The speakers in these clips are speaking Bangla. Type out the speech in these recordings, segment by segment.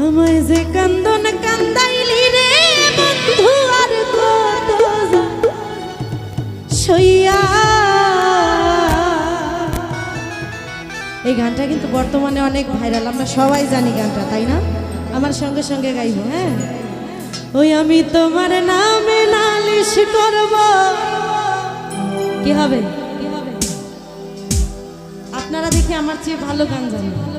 আমায় যে কান্দন কান্দাইলি রে বন্ধু, আর কত সইয়া। এই গানটা কিন্তু বর্তমানে অনেক ভাইরাল, আমরা সবাই জানি গানটা, তাই না? আমার সঙ্গে সঙ্গে গাইব হ্যাঁ? ওই আমি তোমার নামে নালিশ করব। কি হবে কি হবে? আপনারা দেখি আমার চেয়ে ভালো গান জানেন।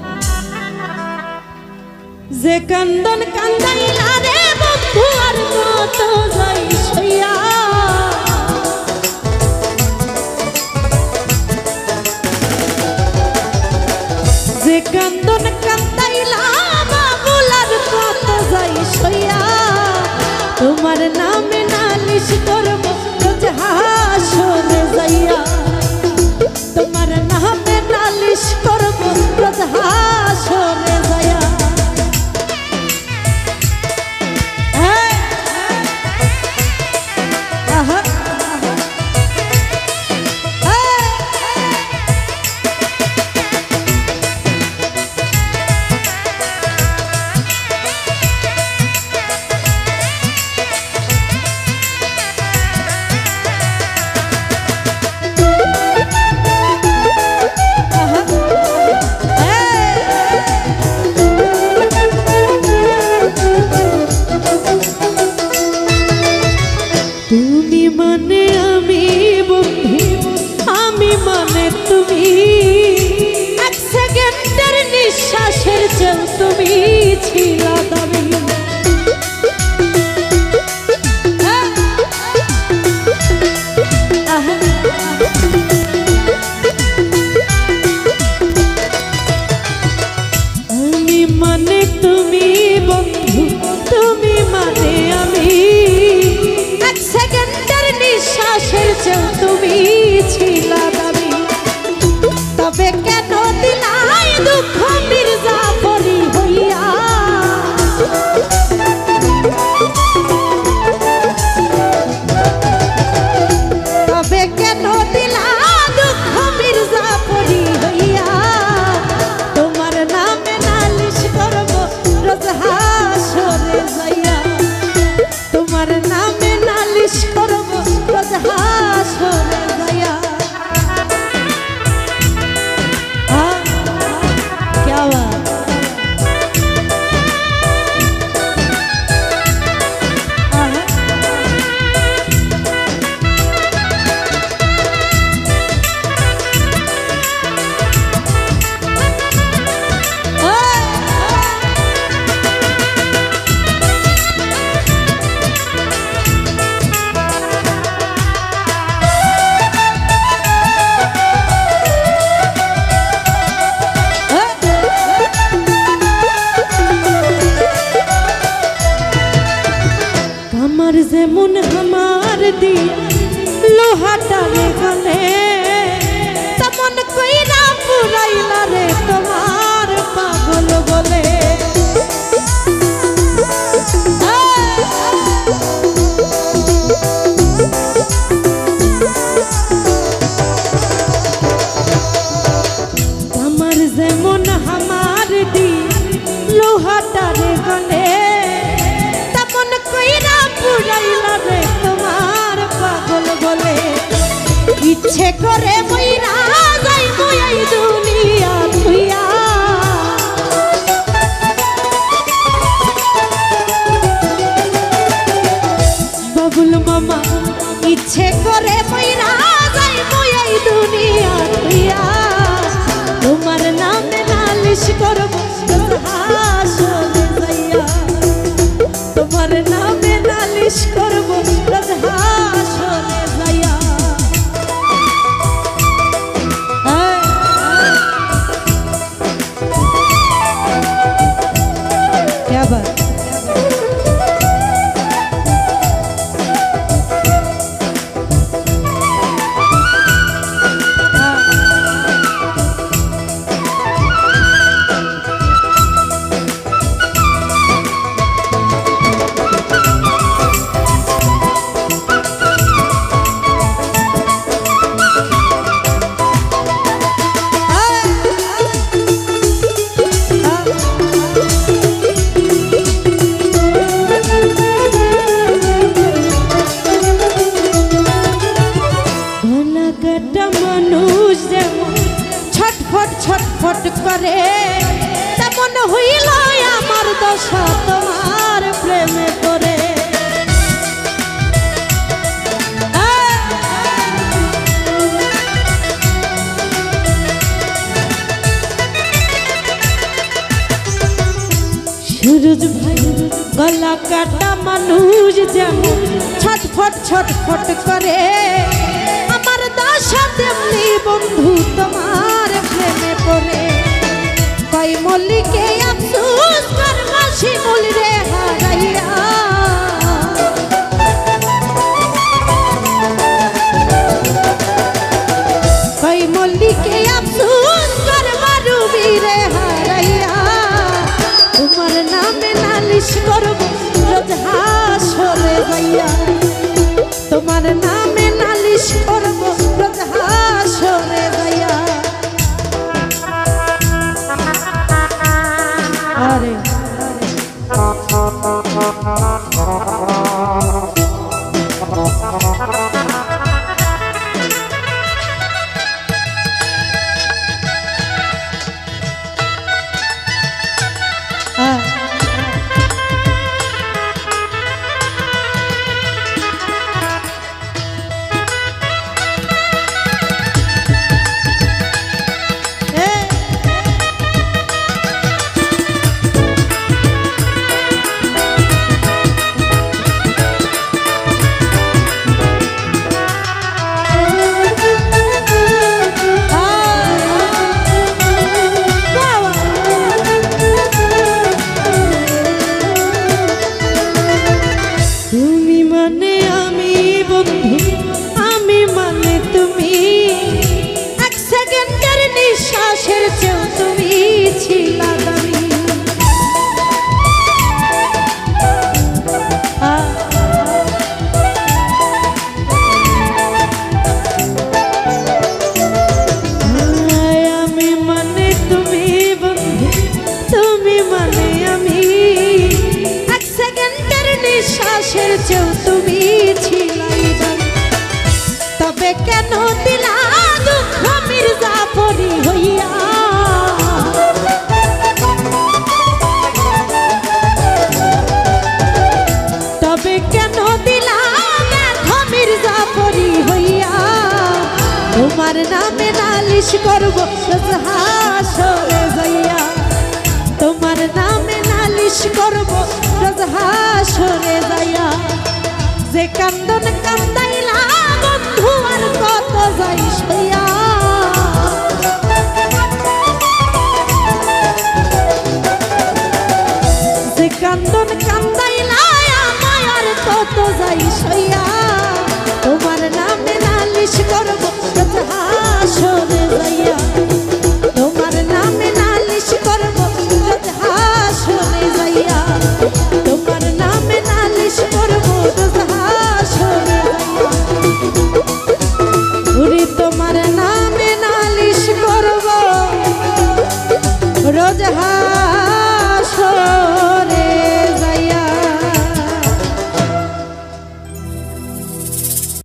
যে কান্দন কান্দাইলা রে বন্ধু, আর কত যাই সইয়া যে কান্দন কান্দাইলা বাবুল কত যাই সইয়া তোমার নামে নালিশ করব রোজ হাসরে যাইয়া। তোমার নামে নালিশ করব রোজ হাসরে মানে তুমি? এক সেকেন্ডের নিঃশ্বাসের চেন তুমি ছিল দামি। আমার যেমন আমার দি লোহাটা রে গলে তেমন কইরা পুরাইলা রে তোমার পাগল ইচ্ছে করে মইরা দশা তোমার প্রেমে পড়ে। সুরজ ভাই, গলা কাটা মানুষ যেমন ছটফট ছটফট করে। আমার দশা তেমনি বন্ধু তোমার প্রেমে পড়ে। কই মল্লিকে, আফসোস কর মাসি মূল রে হারাইয়া। কই মল্লিকে আফসোস কর মারুবি রে হারাইয়া। তোমার নামে নালিশ করব, রোজ হাসরে যাইয়া তোমার চেয়েও তুমি ছিলাই তবে কেন দিলা দুঃখ মির্জাফরি হইয়া? তবে কেন দিলা ব্যথ মির্জাফরি হইয়া? তোমার নামে নালিশ করব হাসরে যাইয়া। তোমার নামে নালিশ করব হাসরে যাইয়া। যে কান্দন কান্দাইলা, বন্ধু আর কত যাইস সইয়া যে কান্দন কান্দাইলা, আমায় আর কত যাইস সইয়া